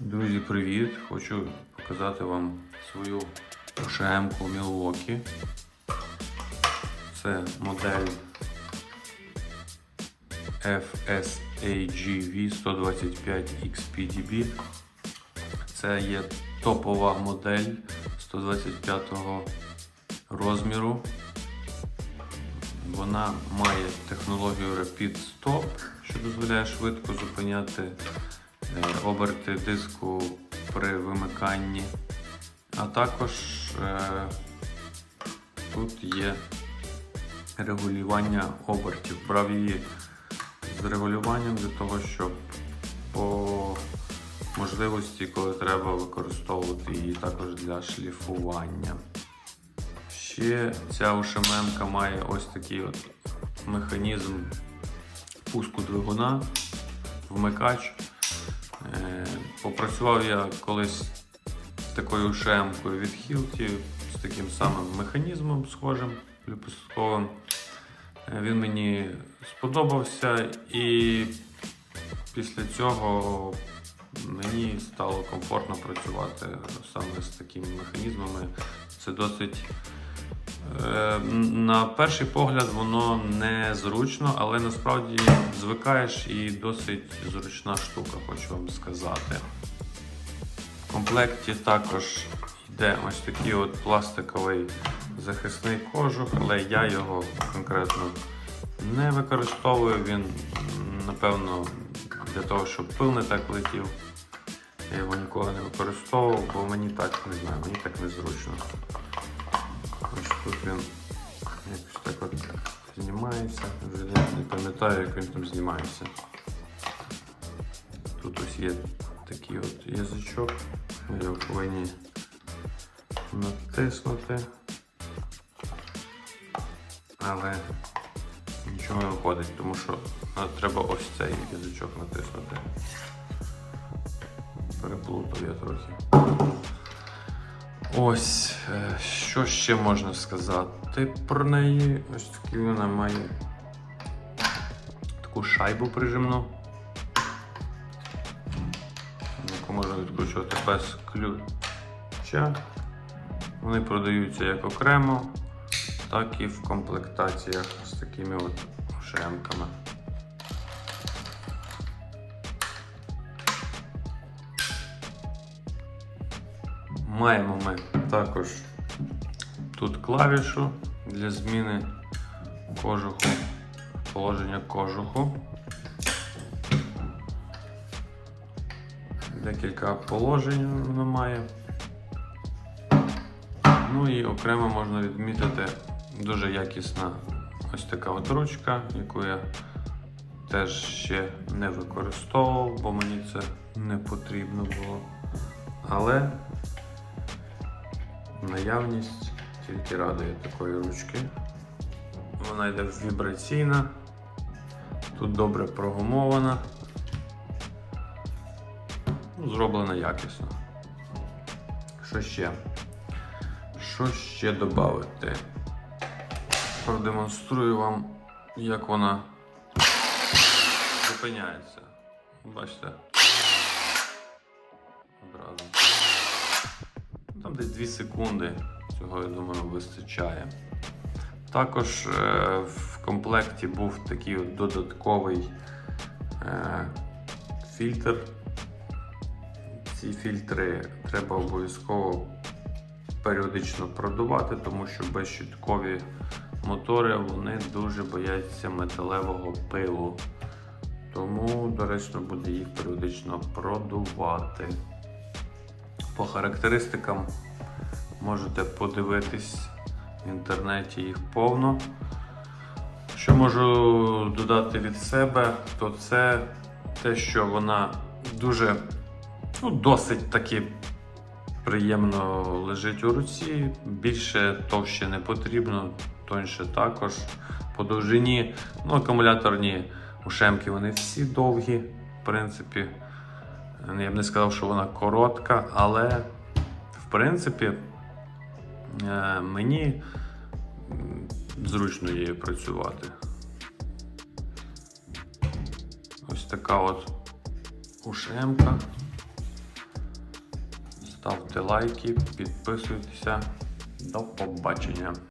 Друзі, привіт! Хочу показати вам свою ошемку Milwaukee. Це модель FSAGV 125 XPDB. Це є топова модель 125 розміру. Вона має технологію Rapid Stop, що дозволяє швидко зупиняти оберти диску при вимиканні. А також е, тут є регулювання обертів. Брав її з регулюванням для того, щоб по можливості, коли треба використовувати її також для шліфування. Ще ця ушемемка має ось такий от механізм пуску двигуна, вмикач. Е, Попрацював я колись з такою ушемкою від Hilti, з таким самим механізмом схожим ліпістковим. Е, Він мені сподобався і після цього мені стало комфортно працювати саме з такими механізмами. Це досить На перший погляд воно не зручно, але насправді звикаєш і досить зручна штука, хочу вам сказати. В комплекті також йде ось такий от пластиковий захисний кожух, але я його конкретно не використовую. Він, напевно, для того, щоб пил не так летів. Я його ніколи не використовував, бо мені так не знаю, мені так незручно. Тут він якось так от знімається. Вже не пам'ятаю, як він там знімається. Тут ось є такий от язичок. Ми його повинні натиснути. Але нічого не виходить, тому що треба ось цей язичок натиснути. Переплутав я трохи. Ось, е, що ще можна сказати про неї? Ось такі вона має таку шайбу прижимну, яку можна відкручувати без ключа. Вони продаються як окремо, так і в комплектаціях з такими от шемками. Маємо ми також тут клавішу для зміни кожуху, положення кожуху. Декілька положень воно має. Ну і окремо можна відмітити дуже якісна ось така от ручка, яку я теж ще не використовував, бо мені це не потрібно було. Але наявність тільки радує такої ручки. Вона йде вібраційна, тут добре прогумована, ну, зроблена якісно. Що ще? Що ще додати? Продемонструю вам, як вона зупиняється. Бачите? Десь 2 секунди, цього, я думаю, вистачає. Також е, в комплекті був такий додатковий е, фільтр. Ці фільтри треба обов'язково періодично продувати, тому що безщіткові мотори вони дуже бояться металевого пилу. Тому доречно буде їх періодично продувати. По характеристикам можете подивитись в інтернеті їх повно. Що можу додати від себе, то це те, що вона дуже ну, досить таки приємно лежить у руці. Більше товще не потрібно, тоньше також. По довжині, ну, акумуляторні ушемки вони всі довгі, в принципі. Я б не сказав, що вона коротка, але в принципі е, мені зручно її працювати. Ось така от ушемка. ставте лайки, підписуйтеся. До побачення!